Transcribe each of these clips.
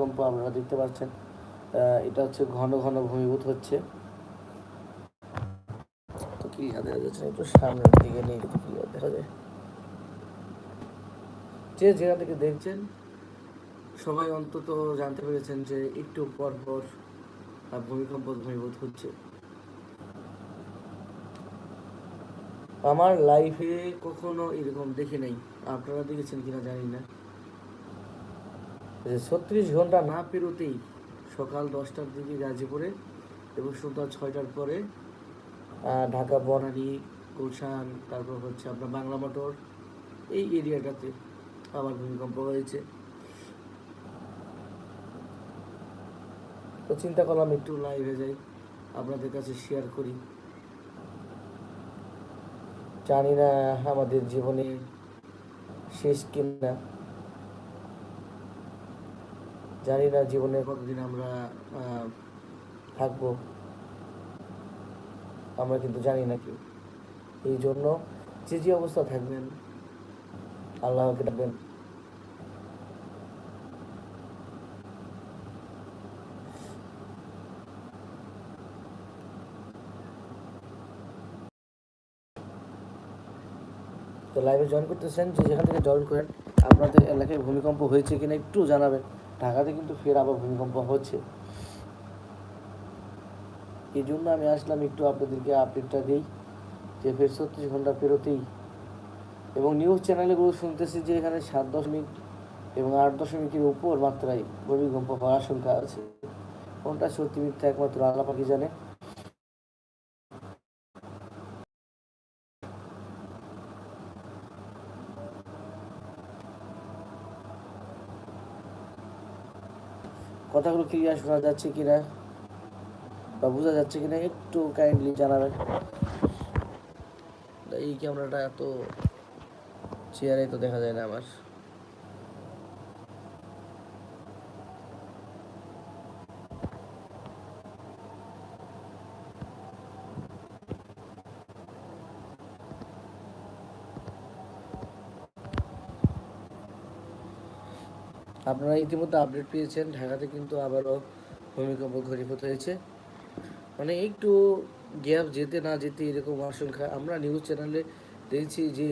ভূমিকম্প আপনারা দেখতে পাচ্ছেন। এটা হচ্ছে ঘন ঘন ভূমিভূত হচ্ছে। তো ক্লিয়ার দেখা যাচ্ছে? একটু সামনের দিকে নিয়ে ক্লিয়ার দেখা যায়? যে যেখান থেকে দেখছেন সবাই অন্তত জানতে পেরেছেন যে একটু পর পর ভূমিকম্প ভূমিভূত হচ্ছে। আমার লাইফে কখনো এরকম দেখি নাই। আপনারা দেখেছেন কিনা জানি না। যে ছত্রিশ ঘণ্টা না পেরোতেই সকাল দশটার দিকে গাজীপুরে এবং সন্ধ্যা ছয়টার পরে ঢাকা, বনানী, গুলশান, তারপর হচ্ছে আপনার বাংলা মোটর, এই এরিয়াটাতে আবার ভূমিকম্প হয়েছে। তো চিন্তা করলাম একটু লাইভে যাই, আপনাদের কাছে শেয়ার করি। জানি না আমাদের জীবনে শেষ কিনা। জানি না জীবনে কতদিন আমরা থাকব। আমরা কিন্তু জানি না কেউ। এই জন্য যে যে অবস্থা থাকবেন আল্লাহকে ডাকবেন। তো লাইভে জয়েন করতেছেন, যে যেখান থেকে জয়েন করেন, আপনাদের এলাকায় ভূমিকম্প হয়েছে কিনা একটু জানাবেন। ঢাকাতে কিন্তু ফের আবার ভূমিকম্প হচ্ছে। এই জন্য আমি আসলাম একটু আপনাদেরকে আপডেটটা দিই, যে ফের ছত্রিশ ঘণ্টা ফেরতেই এবং নিউজ চ্যানেলগুলো শুনতেছি যে এখানে সাত দশমিক এবং আট দশমিকের উপর মাত্রায় ভূমিকম্প হওয়ার আশঙ্কা আছে। কোনটা সত্যি মিথ্যা একমাত্র আল্লাপাকে জানে কথাগুলো ক্লিয়ার শোনা যাচ্ছে কিনা বা বোঝা যাচ্ছে কিনা একটু কাইন্ডলি জানাবেন। এই ক্যামেরাটা এত চেয়ারে তো দেখা যায় না আমার। আপনারা ইতিমধ্যে আপডেট পেয়েছেন, ঢাকাতে কিন্তু আবারও ভূমিকম্প ঘনীভূত হয়েছে। মানে একটু গ্যাপ যেতে না যেতে এরকম আশঙ্কা। আমরা নিউজ চ্যানেলে দেখছি যে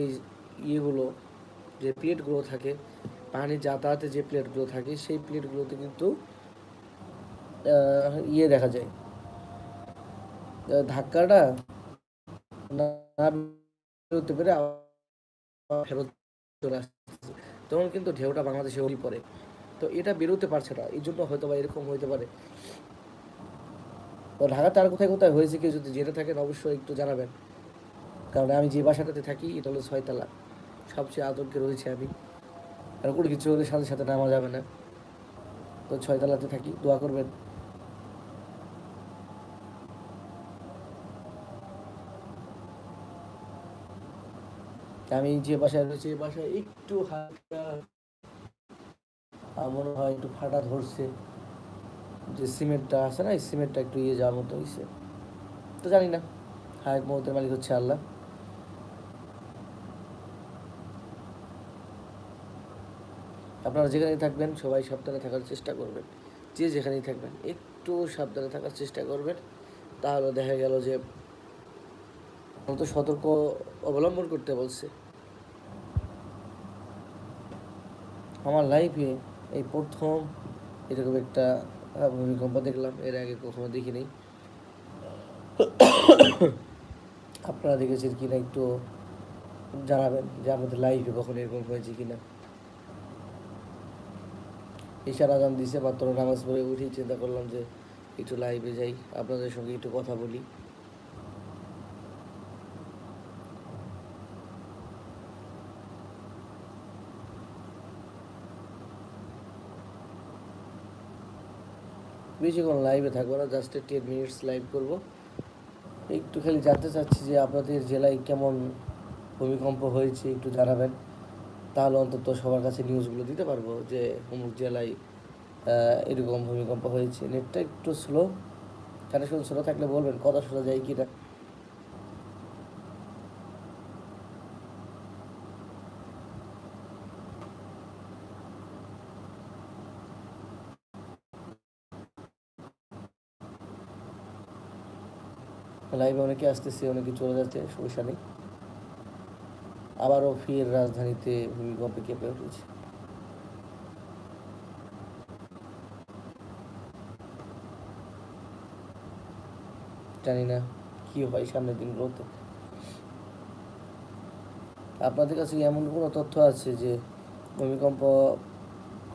ইয়েগুলো যে প্লেটগুলো থাকে, পানি যাতায়াতে যে প্লেটগুলো থাকে, সেই প্লেটগুলোতে কিন্তু ইয়ে দেখা যায়। ধাক্কাটা না পেরে ফেরত চলে আসছে। তখন কিন্তু ঢেউটা বাংলাদেশে ওরই পড়ে। তো এটা বেরোতে পারছে না, এই জন্য হয়তো বা এরকম হতে পারে। তো ঢাকাতে আর কোথায় কোথায় হয়েছে কেউ যদি জেনে থাকেন, অবশ্যই একটু জানাবেন। কারণ আমি যে বাসাটাতে থাকি, এটা হলো ছয়তলা। সবচেয়ে আতঙ্কে রয়েছে আমি। আর কোনো কিছু হলে সাথে সাথে নামা যাবে না। তো ছয়তলাতে থাকি, দোয়া করবেন। আমি যে বাসায় রয়েছি বাসায় একটু হালকা মনে হয় একটু ফাটা ধরছে। যে সিমেন্টটা আছে না, এই সিমেন্টটা একটু ইয়ে যাওয়ার মতো হয়েছে তো জানি না, হায়ক মহতের মালিক হচ্ছে আল্লাহ। আপনারা যেখানেই থাকবেন, সবাই সাবধানে থাকার চেষ্টা করবেন। যে যেখানেই থাকবেন, একটু সাবধানে থাকার চেষ্টা করবেন। তাহলে দেখা গেল যে তো সতর্ক অবলম্বন করতে বলছে। আমার লাইফে এই প্রথম এরকম একটা ভূমিকম্প দেখলাম, এর আগে কখনো দেখিনি। আপনারা দেখেছেন কিনা একটু জানাবেন যে আমাদের লাইফে কখনো এরকম হয়েছে কিনা। ঈশার আজান দিছে, মাত্র নামাজ পড়ে উঠি চিন্তা করলাম যে একটু লাইভে যাই, আপনাদের সঙ্গে একটু কথা বলি। বেশিক্ষণ লাইভে থাকব না জাস্ট টেন মিনিটস লাইভ করব। একটু খালি জানতে চাচ্ছি যে আপনাদের জেলায় কেমন ভূমিকম্প হয়েছে, একটু জানাবেন। তাহলে অন্তত সবার কাছে নিউজগুলো দিতে পারব যে অমুক জেলায় এরকম ভূমিকম্প হয়েছে। নেটটা একটু স্লো কানেকশন স্লো থাকলে বলবেন, কথা শোনা যায় কি না লাইভে অনেকে আসতেছে, অনেকে চলে যাচ্ছে, সমস্যা নেই। আবারও ফের রাজধানীতে ভূমিকম্পে কেঁপে উঠেছে। জানি না কি হয় সামনের দিনগুলোতে। আপনাদের কাছে এমন কোনো তথ্য আছে যে ভূমিকম্প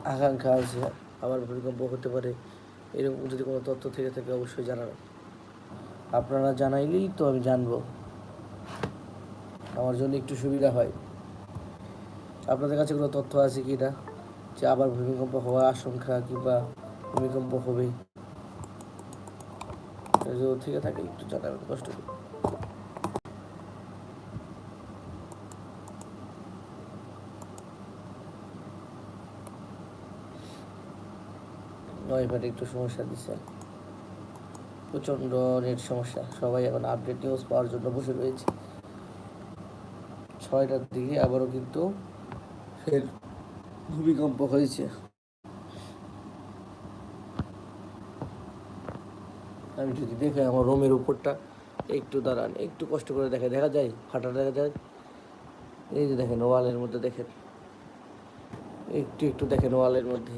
আকাঙ্ক্ষা আছে, আবার ভূমিকম্প হতে পারে? এরকম যদি কোনো তথ্য থেকে থাকে, অবশ্যই জানাবেন। আপনারা জানাইলেই তো আমি জানব। আমার জন্য একটু সুবিধা হয়। আপনাদের কাছে কোনো তথ্য আছে কি না? যে আবার ভূমিকম্প হওয়ার আশঙ্কা কিংবা ভূমিকম্প হবে? যদি থেকে থাকে একটু জানাবেন কষ্ট করে। ওয়াইফাইটা একটু সমস্যা দিচ্ছে প্রচণ্ড নেট সমস্যা। সবাই এখন আপডেট নিউজ পাওয়ার জন্য বসে রয়েছে। ছয়টার দিকে আবারও কিন্তু ফের ভূমিকম্প হয়েছে। আমি যদি দেখে আমার রুমের উপরটা একটু দাঁড়ান, একটু কষ্ট করে দেখে। দেখা যায় ফাটা দেখা যায়, এই যে দেখেন ওয়ালের মধ্যে দেখেন। একটু একটু দেখেন ওয়ালের মধ্যে।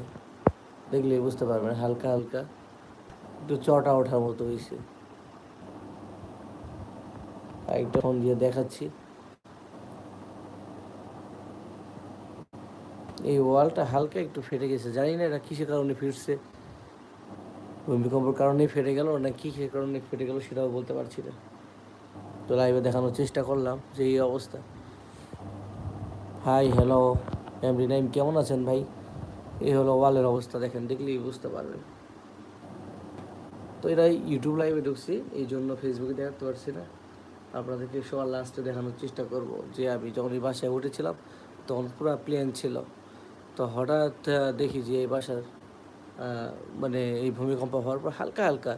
দেখলে বুঝতে পারবেন, হালকা হালকা একটু চটা ওঠার মতো হয়েছে একটা ফোন দিয়ে দেখাচ্ছি। এই ওয়ালটা হালকা একটু ফেটে গেছে। জানি না এটা কিসের কারণে ফিরছে ভূমিকম্পের কারণে ফেটে গেল না কিসের কারণে ফেটে গেল সেটাও বলতে পারছি না। তো লাইভে দেখানোর চেষ্টা করলাম যে এই অবস্থা। হাই হ্যালো এমডি নাইম কেমন আছেন ভাই? এই হলো ওয়ালের অবস্থা, দেখেন, দেখলেই বুঝতে পারবেন। তো এরা ইউটিউব লাইভে ঢুকছি এই জন্য ফেসবুকে দেখাতে পারছি না। আপনাদেরকে সবার লাস্টে দেখানোর চেষ্টা করব যে আমি যখন এই বাসায় উঠেছিলাম, তখন পুরো প্ল্যান ছিল। তো হঠাৎ দেখি যে এই বাসার মানে এই ভূমিকম্প হওয়ার পর হালকা হালকা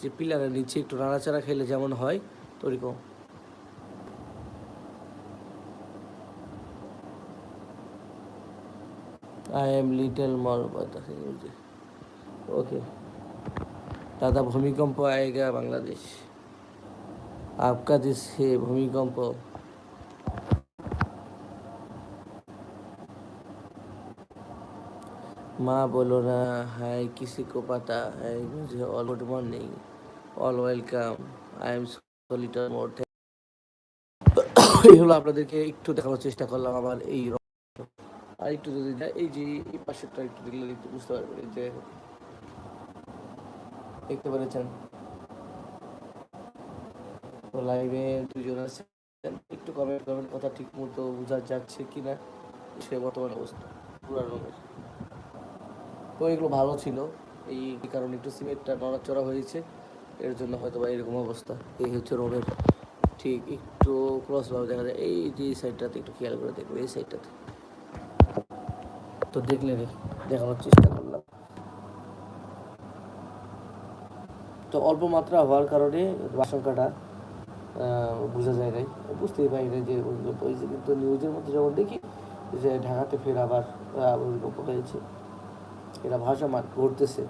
যে পিলারের নিচে একটু নাড়াচাড়া খেলে যেমন হয় তো ওরকম আই এম লিটল মল ওকে दादा भूमिकंप आएगा बांग्लादेश आपका देश है भूमिकंप माँ बोलो ना हाय किसी को पता है मुझे all good morning all welcome I am solitaire মোর এই হলো আপনাদেরকে একটু দেখানোর চেষ্টা করলাম আমার এই আর একটু যদি যায় এই যে এই পাশেরটা একটু দেখলে একটু বুঝতে পারবেন এই যে দেখতে পেরেছেন। তো লাইভে দুজন আছেন। একটু কমেন্ট করবেন কথা ঠিক মতো বোঝা যাচ্ছে কি না সে বর্তমান অবস্থা। পুরা রঙের তো এগুলো ভালো ছিল। এই কারণে একটু সিমেন্টটা নড়াচড়া হয়েছে। এর জন্য হয়তো বা এরকম অবস্থা। এই হচ্ছে রোডের ঠিক একটু ক্রসভাবে দেখা যায়। এই যে সাইডটাতে একটু খেয়াল করে দেখবে, এই সাইডটাতে তো দেখলে রে দেখানোর চেষ্টা করলাম তো অল্প মাত্রা হওয়ার কারণে আশঙ্কাটা বোঝা যায় নাই। বুঝতেই পারি না যে ভূমিকম্প হয়েছে কিন্তু নিউজের মধ্যে যখন দেখি যে ঢাকাতে ফের আবার ভূমিকম্প হয়েছে। এরা ভাসমান ঘটতেছে।